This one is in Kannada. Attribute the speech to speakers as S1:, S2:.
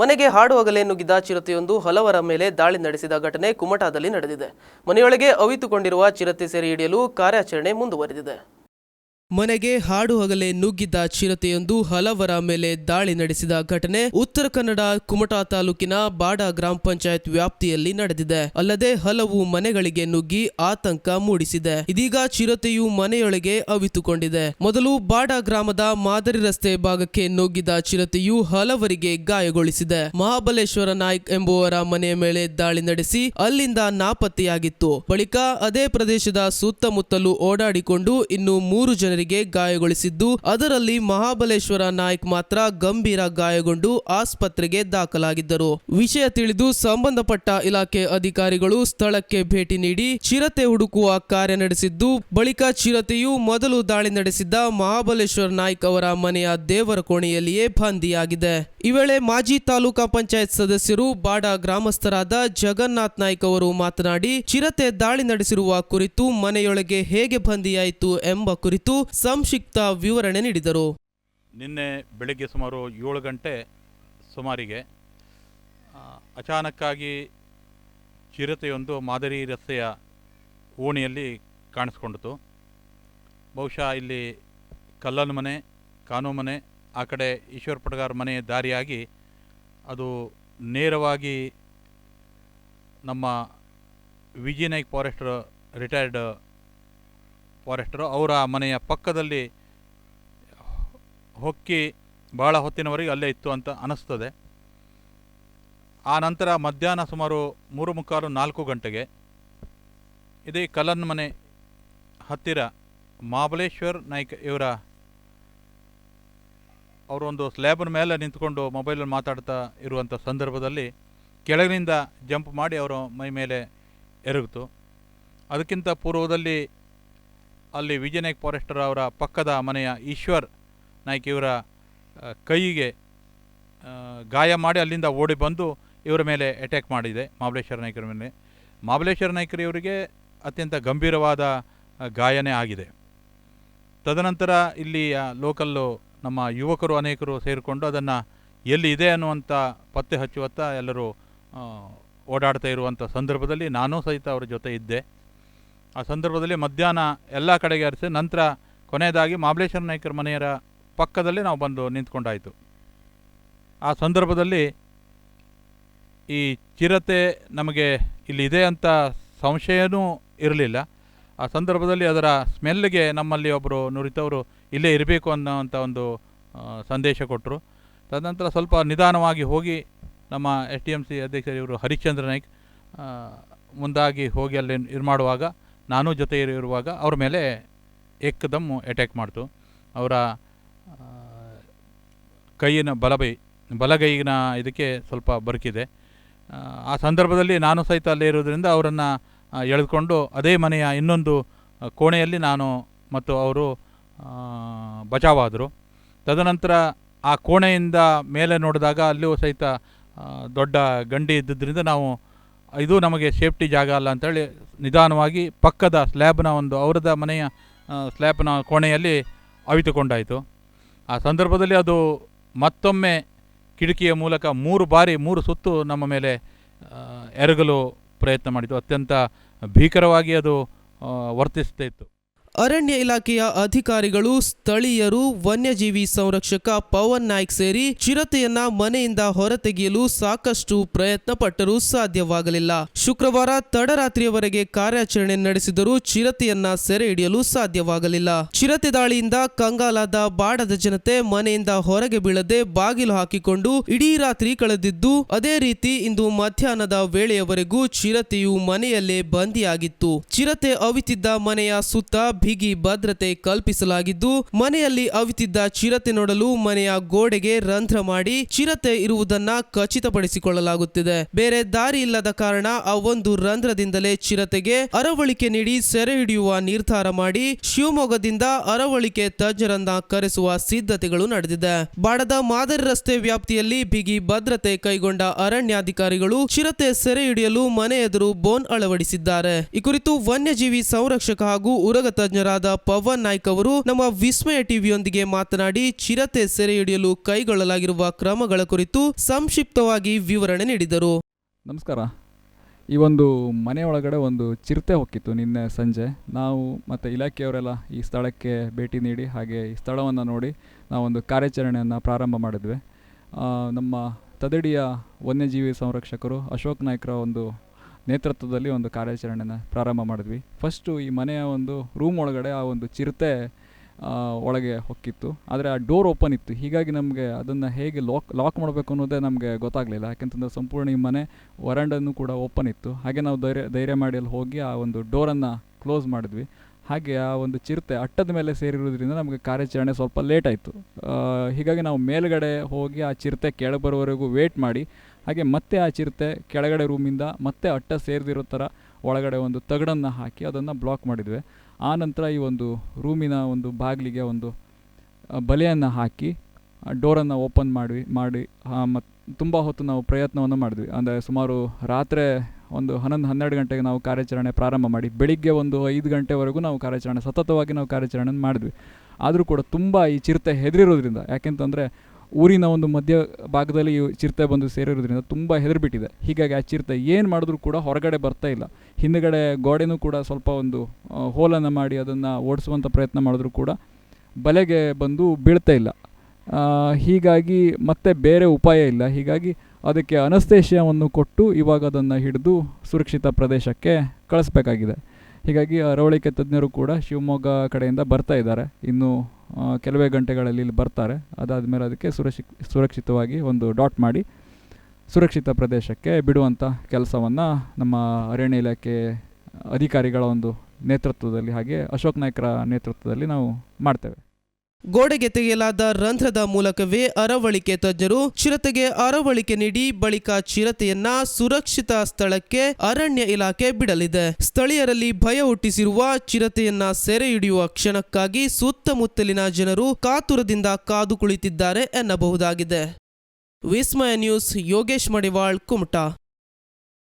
S1: ಮನೆಗೆ ಹಾಡು ಹಗಲೇ ನುಗ್ಗಿದ ಚಿರತೆಯೊಂದು ಹಲವರ ಮೇಲೆ ದಾಳಿ ನಡೆಸಿದ ಘಟನೆ ಕುಮಟಾದಲ್ಲಿ ನಡೆದಿದೆ. ಮನೆಯೊಳಗೆ ಅವಿತುಕೊಂಡಿರುವ ಚಿರತೆ ಸೆರೆ ಹಿಡಿಯಲು ಕಾರ್ಯಾಚರಣೆ ಮುಂದುವರೆದಿದೆ. ಮನೆಗೆ ಹಾಡು ಹಗಲೇ ನುಗ್ಗಿದ್ದ ಚಿರತೆಯೊಂದು ಹಲವರ ಮೇಲೆ ದಾಳಿ ನಡೆಸಿದ ಘಟನೆ ಉತ್ತರ ಕನ್ನಡ ಕುಮಟಾ ತಾಲೂಕಿನ ಬಾಡ ಗ್ರಾಮ ಪಂಚಾಯತ್ ವ್ಯಾಪ್ತಿಯಲ್ಲಿ ನಡೆದಿದೆ. ಅಲ್ಲದೆ ಹಲವು ಮನೆಗಳಿಗೆ ನುಗ್ಗಿ ಆತಂಕ ಮೂಡಿಸಿದೆ. ಇದೀಗ ಚಿರತೆಯು ಮನೆಯೊಳಗೆ ಅವಿತುಕೊಂಡಿದೆ. ಮೊದಲು ಬಾಡ ಗ್ರಾಮದ ಮಾದರಿ ರಸ್ತೆ ಭಾಗಕ್ಕೆ ನುಗ್ಗಿದ ಚಿರತೆಯು ಹಲವರಿಗೆ ಗಾಯಗೊಳಿಸಿದೆ. ಮಹಾಬಲೇಶ್ವರ ನಾಯ್ಕ್ ಎಂಬುವರ ಮನೆಯ ಮೇಲೆ ದಾಳಿ ನಡೆಸಿ ಅಲ್ಲಿಂದ ನಾಪತ್ತೆಯಾಗಿತ್ತು. ಬಳಿಕ ಅದೇ ಪ್ರದೇಶದ ಸುತ್ತಮುತ್ತಲು ಓಡಾಡಿಕೊಂಡು ಇನ್ನು ಮೂರು ಜನರಿಗೆ ಗಾಯಗೊಳಿಸಿದ್ದು. ಅದರಲ್ಲಿ ಮಹಾಬಲೇಶ್ವರ ನಾಯ್ಕ್ ಮಾತ್ರ ಗಂಭೀರ ಗಾಯಗೊಂಡು ಆಸ್ಪತ್ರೆಗೆ ದಾಖಲಾಗಿದ್ದರು. ವಿಷಯ ತಿಳಿದು ಸಂಬಂಧಪಟ್ಟ ಇಲಾಖೆ ಅಧಿಕಾರಿಗಳು ಸ್ಥಳಕ್ಕೆ ಭೇಟಿ ನೀಡಿ ಚಿರತೆ ಹುಡುಕುವ ಕಾರ್ಯ ನಡೆಸಿದ್ದು. ಬಳಿಕ ಚಿರತೆಯು ಮೊದಲು ದಾಳಿ ನಡೆಸಿದ್ದ ಮಹಾಬಲೇಶ್ವರ ನಾಯ್ಕ್ ಅವರ ಮನೆಯ ದೇವರ ಕೋಣೆಯಲ್ಲಿಯೇ ಬಂದಿಯಾಗಿದೆ. ಈ ವೇಳೆ ಮಾಜಿ ತಾಲೂಕಾ ಪಂಚಾಯತ್ ಸದಸ್ಯರು ಬಾಡ ಗ್ರಾಮಸ್ಥರಾದ ಜಗನ್ನಾಥ್ ನಾಯ್ಕ ಅವರು ಮಾತನಾಡಿ, ಚಿರತೆ ದಾಳಿ ನಡೆಸಿರುವ ಕುರಿತು ಮನೆಯೊಳಗೆ ಹೇಗೆ ಬಂದಿಯಾಯಿತು ಎಂಬ ಕುರಿತು ಸಂಕ್ಷಿಪ್ತ ವಿವರಣೆ ನೀಡಿದರು.
S2: ನಿನ್ನೆ ಬೆಳಗ್ಗೆ ಸುಮಾರು ಏಳು ಗಂಟೆ ಸುಮಾರಿಗೆ ಅಚಾನಕ್ಕಾಗಿ ಚಿರತೆಯೊಂದು ಮಾದರಿ ರಸ್ತೆಯ ಓಣಿಯಲ್ಲಿ ಕಾಣಿಸ್ಕೊಂಡಿತು. ಬಹುಶಃ ಇಲ್ಲಿ ಕಲ್ಲನ ಮನೆ ಕಾನೂ ಮನೆ ಆ ಕಡೆ ಈಶ್ವರ ಪಟಗಾರ್ ಮನೆ ದಾರಿಯಾಗಿ ಅದು ನೇರವಾಗಿ ನಮ್ಮ Vijaya Naik forester retired forester, ಅವರ ಮನೆಯ ಪಕ್ಕದಲ್ಲಿ ಹೊಕ್ಕಿ ಭಾಳ ಹೊತ್ತಿನವರೆಗೆ ಅಲ್ಲೇ ಇತ್ತು ಅಂತ ಅನ್ನಿಸ್ತದೆ ಆ ನಂತರ ಮಧ್ಯಾಹ್ನ ಸುಮಾರು ಮೂರು ಮುಕ್ಕಾಲು ನಾಲ್ಕು ಗಂಟೆಗೆ ಇದೇ ಕಲನ್ ಮನೆ ಹತ್ತಿರ ಮಹಾಬಲೇಶ್ವರ್ ನಾಯ್ಕ ಇವರ ಅವರೊಂದು ಸ್ಲ್ಯಾಬ್ನ ಮೇಲೆ ನಿಂತ್ಕೊಂಡು ಮೊಬೈಲಲ್ಲಿ ಮಾತಾಡ್ತಾ ಇರುವಂಥ ಸಂದರ್ಭದಲ್ಲಿ ಕೆಳಗಿನಿಂದ ಜಂಪ್ ಮಾಡಿ ಅವರ ಮೈ ಮೇಲೆ ಎರಗಿತು. ಅದಕ್ಕಿಂತ ಪೂರ್ವದಲ್ಲಿ ಅಲ್ಲಿ ವಿಜಯನಾಯ್ಕ ಫಾರೆಸ್ಟರ್ ಅವರ ಪಕ್ಕದ ಮನೆಯ ಈಶ್ವರ್ ನಾಯ್ಕ ಇವರ ಕೈಗೆ ಗಾಯ ಮಾಡಿ ಅಲ್ಲಿಂದ ಓಡಿ ಬಂದು ಇವರ ಮೇಲೆ ಅಟ್ಯಾಕ್ ಮಾಡಿದೆ ಮಹಾಬಲೇಶ್ವರ ನಾಯ್ಕರ ಮೇಲೆ. ಮಹಾಬಲೇಶ್ವರ ನಾಯ್ಕರಿ ಇವರಿಗೆ ಅತ್ಯಂತ ಗಂಭೀರವಾದ ಗಾಯನೇ ಆಗಿದೆ. ತದನಂತರ ಇಲ್ಲಿ ಲೋಕಲ್ಲು ನಮ್ಮ ಯುವಕರು ಅನೇಕರು ಸೇರಿಕೊಂಡು ಅದನ್ನು ಎಲ್ಲಿ ಇದೆ ಅನ್ನುವಂಥ ಪತ್ತೆ ಹಚ್ಚುವತ್ತ ಎಲ್ಲರೂ ಓಡಾಡ್ತಾ ಇರುವಂಥ ಸಂದರ್ಭದಲ್ಲಿ ನಾನೂ ಸಹಿತ ಅವರ ಜೊತೆ ಇದ್ದೆ. ಆ ಸಂದರ್ಭದಲ್ಲಿ ಮಧ್ಯಾಹ್ನ ಎಲ್ಲ ಕಡೆಗೆ ಹರಿಸಿ ನಂತರ ಕೊನೆಯದಾಗಿ ಮಾಬಲೇಶ್ವರ ನಾಯ್ಕರ ಮನೆಯರ ಪಕ್ಕದಲ್ಲಿ ನಾವು ಬಂದು ನಿಂತ್ಕೊಂಡಾಯಿತು. ಆ ಸಂದರ್ಭದಲ್ಲಿ ಈ ಚಿರತೆ ನಮಗೆ ಇಲ್ಲಿ ಇದೆ ಅಂತ ಸಂಶಯನೂ ಇರಲಿಲ್ಲ. ಆ ಸಂದರ್ಭದಲ್ಲಿ ಅದರ ಸ್ಮೆಲ್ಗೆ ನಮ್ಮಲ್ಲಿ ಒಬ್ಬರು ನುರಿತವರು ಇಲ್ಲೇ ಇರಬೇಕು ಅನ್ನೋವಂಥ ಒಂದು ಸಂದೇಶ ಕೊಟ್ಟರು. ತದನಂತರ ಸ್ವಲ್ಪ ನಿಧಾನವಾಗಿ ಹೋಗಿ ನಮ್ಮ ಎಸ್ ಡಿ ಎಂ ಸಿ ಅಧ್ಯಕ್ಷ ಇವರು ಹರಿಶ್ಚಂದ್ರ ನಾಯ್ಕ್ ಮುಂದಾಗಿ ಹೋಗಿ ಅಲ್ಲಿ ಇದು ಮಾಡುವಾಗ ನಾನು ಜೊತೆ ಇರುವಾಗ ಅವ್ರ ಮೇಲೆ ಏಕದಮ್ ಅಟ್ಯಾಕ್ ಮಾಡ್ತು. ಅವರ ಕೈಯಿನ ಬಲಬೈ ಬಲಗೈನ ಇದಕ್ಕೆ ಸ್ವಲ್ಪ ಬರುಕಿದೆ. ಆ, ಸಂದರ್ಭದಲ್ಲಿ ನಾನು ಸಹಿತ ಅಲ್ಲೇ ಇರೋದರಿಂದ ಅವರನ್ನು ಎಳೆದುಕೊಂಡು ಅದೇ ಮನೆಯ ಇನ್ನೊಂದು ಕೋಣೆಯಲ್ಲಿ ನಾನು ಮತ್ತು ಅವರು ಬಚಾವಾದರು. ತದನಂತರ ಆ ಕೋಣೆಯಿಂದ ಮೇಲೆ ನೋಡಿದಾಗ ಅಲ್ಲಿಯೂ ಸಹಿತ ದೊಡ್ಡ ಗಂಡಿ ಇದ್ದಿದ್ದರಿಂದ ನಾವು, ಇದು ನಮಗೆ ಸೇಫ್ಟಿ ಜಾಗ ಅಲ್ಲ ಅಂತೇಳಿ ನಿಧಾನವಾಗಿ ಪಕ್ಕದ ಸ್ಲ್ಯಾಬ್ನ ಒಂದು ಅವರದ ಮನೆಯ ಸ್ಲ್ಯಾಬ್ನ ಕೋಣೆಯಲ್ಲಿ ಅವಿತುಕೊಂಡಾಯಿತು. ಆ ಸಂದರ್ಭದಲ್ಲಿ ಅದು ಮತ್ತೊಮ್ಮೆ ಕಿಟಕಿಯ ಮೂಲಕ ಮೂರು ಬಾರಿ, ಮೂರು ಸುತ್ತು ನಮ್ಮ ಮೇಲೆ ಎರಗಲು ಪ್ರಯತ್ನ ಮಾಡಿತು. ಅತ್ಯಂತ ಭೀಕರವಾಗಿ ಅದು ವರ್ತಿಸ್ತಾ ಇತ್ತು.
S1: ಅರಣ್ಯ ಇಲಾಖೆಯ ಅಧಿಕಾರಿಗಳು, ಸ್ಥಳೀಯರು, ವನ್ಯಜೀವಿ ಸಂರಕ್ಷಕ ಪವನ್ ನಾಯ್ಕ್ ಸೇರಿ ಚಿರತೆಯನ್ನ ಮನೆಯಿಂದ ಹೊರತೆಗೆಯಲು ಸಾಕಷ್ಟು ಪ್ರಯತ್ನ ಪಟ್ಟರೂ ಸಾಧ್ಯವಾಗಲಿಲ್ಲ. ಶುಕ್ರವಾರ ತಡರಾತ್ರಿಯವರೆಗೆ ಕಾರ್ಯಾಚರಣೆ ನಡೆಸಿದರೂ ಚಿರತೆಯನ್ನ ಸೆರೆ ಹಿಡಿಯಲು ಸಾಧ್ಯವಾಗಲಿಲ್ಲ. ಚಿರತೆ ದಾಳಿಯಿಂದ ಕಂಗಾಲಾದ ಬಾಡದ ಜನತೆ ಮನೆಯಿಂದ ಹೊರಗೆ ಬೀಳದೆ ಬಾಗಿಲು ಹಾಕಿಕೊಂಡು ಇಡೀ ರಾತ್ರಿ ಕಳೆದಿದ್ದು, ಅದೇ ರೀತಿ ಇಂದು ಮಧ್ಯಾಹ್ನದ ವೇಳೆಯವರೆಗೂ ಚಿರತೆಯು ಮನೆಯಲ್ಲೇ ಬಂದಿಯಾಗಿತ್ತು. ಚಿರತೆ ಅವಿತಿದ್ದ ಮನೆಯ ಸುತ್ತ ಬಿಗಿ ಭದ್ರತೆ ಕಲ್ಪಿಸಲಾಗಿದ್ದು, ಮನೆಯಲ್ಲಿ ಅವಿತಿದ್ದ ಚಿರತೆ ನೋಡಲು ಮನೆಯ ಗೋಡೆಗೆ ರಂಧ್ರ ಮಾಡಿ ಚಿರತೆ ಇರುವುದನ್ನ ಖಚಿತಪಡಿಸಿಕೊಳ್ಳಲಾಗುತ್ತಿದೆ. ಬೇರೆ ದಾರಿ ಇಲ್ಲದ ಕಾರಣ ಆ ಒಂದು ರಂಧ್ರದಿಂದಲೇ ಚಿರತೆಗೆ ಅರವಳಿಕೆ ನೀಡಿ ಸೆರೆ ಹಿಡಿಯುವ ನಿರ್ಧಾರ ಮಾಡಿ ಶಿವಮೊಗ್ಗದಿಂದ ಅರವಳಿಕೆ ತಜ್ಞರನ್ನ ಕರೆಸುವ ಸಿದ್ಧತೆಗಳು ನಡೆದಿದೆ. ಬಾಡದ ಮಾದರಿ ರಸ್ತೆ ವ್ಯಾಪ್ತಿಯಲ್ಲಿ ಬಿಗಿ ಭದ್ರತೆ ಕೈಗೊಂಡ ಅರಣ್ಯಾಧಿಕಾರಿಗಳು ಚಿರತೆ ಸೆರೆ ಹಿಡಿಯಲು ಮನೆ ಎದುರು ಬೋನ್ ಅಳವಡಿಸಿದ್ದಾರೆ. ಈ ಕುರಿತು ವನ್ಯಜೀವಿ ಸಂರಕ್ಷಕ ಹಾಗೂ ಉರಗ ತಜ್ಞ ತಜ್ಞರಾದ ಪವನ್ ನಾಯ್ಕ್ ಅವರು ನಮ್ಮ ವಿಸ್ಮಯ ಟಿವಿಯೊಂದಿಗೆ ಮಾತನಾಡಿ ಚಿರತೆ ಸೆರೆ ಹಿಡಿಯಲು ಕೈಗೊಳ್ಳಲಾಗಿರುವ ಕ್ರಮಗಳ ಕುರಿತು ಸಂಕ್ಷಿಪ್ತವಾಗಿ ವಿವರಣೆ ನೀಡಿದರು.
S3: ನಮಸ್ಕಾರ. ಈ ಒಂದು ಮನೆ ಒಳಗಡೆ ಒಂದು ಚಿರತೆ ಹೊಕ್ಕಿತ್ತು ನಿನ್ನೆ ಸಂಜೆ. ನಾವು ಮತ್ತು ಇಲಾಖೆಯವರೆಲ್ಲ ಈ ಸ್ಥಳಕ್ಕೆ ಭೇಟಿ ನೀಡಿ ಹಾಗೆ ಈ ಸ್ಥಳವನ್ನು ನೋಡಿ ನಾವೊಂದು ಕಾರ್ಯಾಚರಣೆಯನ್ನು ಪ್ರಾರಂಭ ಮಾಡಿದ್ವಿ. ನಮ್ಮ ತದಡಿಯ ವನ್ಯಜೀವಿ ಸಂರಕ್ಷಕರು ಅಶೋಕ್ ನಾಯ್ಕರ ಒಂದು ನೇತೃತ್ವದಲ್ಲಿ ಒಂದು ಕಾರ್ಯಾಚರಣೆಯನ್ನು ಪ್ರಾರಂಭ ಮಾಡಿದ್ವಿ. ಫಸ್ಟು ಈ ಮನೆಯ ಒಂದು ರೂಮ್ ಒಳಗಡೆ ಆ ಒಂದು ಚಿರತೆ ಒಳಗೆ ಹೊಕ್ಕಿತ್ತು. ಆದರೆ ಆ ಡೋರ್ ಓಪನ್ ಇತ್ತು. ಹೀಗಾಗಿ ನಮಗೆ ಅದನ್ನು ಹೇಗೆ ಲಾಕ್ ಲಾಕ್ ಮಾಡಬೇಕು ಅನ್ನೋದೇ ನಮಗೆ ಗೊತ್ತಾಗಲಿಲ್ಲ. ಯಾಕೆಂತಂದರೆ ಸಂಪೂರ್ಣ ಈ ಮನೆ ವರಂಡನ್ನು ಕೂಡ ಓಪನ್ ಇತ್ತು. ಹಾಗೆ ನಾವು ಧೈರ್ಯ ಧೈರ್ಯ ಮಾಡಿ ಅಲ್ಲಿ ಹೋಗಿ ಆ ಒಂದು ಡೋರನ್ನು ಕ್ಲೋಸ್ ಮಾಡಿದ್ವಿ. ಹಾಗೆ ಆ ಒಂದು ಚಿರತೆ ಅಟ್ಟದ ಮೇಲೆ ಸೇರಿರೋದ್ರಿಂದ ನಮಗೆ ಕಾರ್ಯಾಚರಣೆ ಸ್ವಲ್ಪ ಲೇಟ್ ಆಯಿತು. ಹೀಗಾಗಿ ನಾವು ಮೇಲುಗಡೆ ಹೋಗಿ ಆ ಚಿರತೆ ಕೆಳಗೆ ಬರೋವರೆಗೂ ವೇಟ್ ಮಾಡಿ. ಹಾಗೆ ಮತ್ತೆ ಆ ಚಿರತೆ ಕೆಳಗಡೆ ರೂಮಿಂದ ಮತ್ತೆ ಅಟ್ಟ ಸೇರಿದಿರೋ ಥರ ಒಳಗಡೆ ಒಂದು ತಗಡನ್ನು ಹಾಕಿ ಅದನ್ನು ಬ್ಲಾಕ್ ಮಾಡಿದ್ವಿ. ಆ ನಂತರ ಈ ಒಂದು ರೂಮಿನ ಒಂದು ಬಾಗಿಲಿಗೆ ಒಂದು ಬಲೆಯನ್ನು ಹಾಕಿ ಡೋರನ್ನು ಓಪನ್ ಮಾಡಿ ಮಾಡಿ ಮತ್ತು ತುಂಬ ಹೊತ್ತು ನಾವು ಪ್ರಯತ್ನವನ್ನು ಮಾಡಿದ್ವಿ. ಅಂದರೆ ಸುಮಾರು ರಾತ್ರಿ ಒಂದು ಹನ್ನೊಂದು, ಹನ್ನೆರಡು ಗಂಟೆಗೆ ನಾವು ಕಾರ್ಯಾಚರಣೆ ಪ್ರಾರಂಭ ಮಾಡಿ, ಬೆಳಿಗ್ಗೆ ಒಂದು ಐದು ಗಂಟೆವರೆಗೂ ನಾವು ಕಾರ್ಯಾಚರಣೆ, ಸತತವಾಗಿ ನಾವು ಕಾರ್ಯಾಚರಣೆ ಮಾಡಿದ್ವಿ. ಆದರೂ ಕೂಡ ತುಂಬ ಈ ಚಿರತೆ ಹೆದರಿರೋದ್ರಿಂದ, ಯಾಕೆಂತಂದರೆ ಊರಿನ ಒಂದು ಮಧ್ಯ ಭಾಗದಲ್ಲಿ ಚಿರತೆ ಬಂದು ಸೇರಿರೋದ್ರಿಂದ ತುಂಬ ಹೆದರ್ಬಿಟ್ಟಿದೆ. ಹೀಗಾಗಿ ಆ ಚಿರತೆ ಏನು ಮಾಡಿದ್ರೂ ಕೂಡ ಹೊರಗಡೆ ಬರ್ತಾ ಇಲ್ಲ. ಹಿಂದಗಡೆ ಗೋಡೆನೂ ಕೂಡ ಸ್ವಲ್ಪ ಒಂದು ಹೋಲನ್ನು ಮಾಡಿ ಅದನ್ನು ಓಡಿಸುವಂಥ ಪ್ರಯತ್ನ ಮಾಡಿದ್ರೂ ಕೂಡ ಬಲೆಗೆ ಬಂದು ಬೀಳ್ತಾ ಇಲ್ಲ. ಹೀಗಾಗಿ ಮತ್ತೆ ಬೇರೆ ಉಪಾಯ ಇಲ್ಲ. ಹೀಗಾಗಿ ಅದಕ್ಕೆ ಅನಸ್ತೇಷ್ಯವನ್ನು ಕೊಟ್ಟು ಇವಾಗ ಅದನ್ನು ಹಿಡಿದು ಸುರಕ್ಷಿತ ಪ್ರದೇಶಕ್ಕೆ ಕಳಿಸ್ಬೇಕಾಗಿದೆ. ಹೀಗಾಗಿ ಅರವಳಿಕೆ ತಜ್ಞರು ಕೂಡ ಶಿವಮೊಗ್ಗ ಕಡೆಯಿಂದ ಬರ್ತಾ ಇದ್ದಾರೆ. ಇನ್ನು ಕೆಲವೇ ಗಂಟೆಗಳಲ್ಲಿ ಇಲ್ಲಿ ಬರ್ತಾರೆ. ಅದಾದಮೇಲೆ ಅದಕ್ಕೆ ಸುರಕ್ಷಿ, ಸುರಕ್ಷಿತವಾಗಿ ಒಂದು ಡಾಟ್ ಮಾಡಿ ಸುರಕ್ಷಿತ ಪ್ರದೇಶಕ್ಕೆ ಬಿಡುವಂಥ ಕೆಲಸವನ್ನು ನಮ್ಮ ಅರಣ್ಯ ಇಲಾಖೆ ಅಧಿಕಾರಿಗಳ ಒಂದು ನೇತೃತ್ವದಲ್ಲಿ ಹಾಗೆ ಅಶೋಕ್ ನಾಯ್ಕರ ನೇತೃತ್ವದಲ್ಲಿ ನಾವು ಮಾಡ್ತೇವೆ.
S1: ಗೋಡೆಗೆ ತೆಗೆಯಲಾದ ರಂಧ್ರದ ಮೂಲಕವೇ ಅರವಳಿಕೆ ತಜ್ಞರು ಚಿರತೆಗೆ ಅರವಳಿಕೆ ನೀಡಿ ಬಳಿಕ ಚಿರತೆಯನ್ನ ಸುರಕ್ಷಿತ ಸ್ಥಳಕ್ಕೆ ಅರಣ್ಯ ಇಲಾಖೆ ಬಿಡಲಿದೆ. ಸ್ಥಳೀಯರಲ್ಲಿ ಭಯ ಹುಟ್ಟಿಸಿರುವ ಚಿರತೆಯನ್ನ ಸೆರೆ ಹಿಡಿಯುವ ಕ್ಷಣಕ್ಕಾಗಿ ಸುತ್ತಮುತ್ತಲಿನ ಜನರು ಕಾತುರದಿಂದ ಕಾದು ಕುಳಿತಿದ್ದಾರೆ ಎನ್ನಬಹುದಾಗಿದೆ. ವಿಸ್ಮಯ ನ್ಯೂಸ್ ಯೋಗೇಶ್ ಮಡಿವಾಳ್ ಕುಮಟಾ.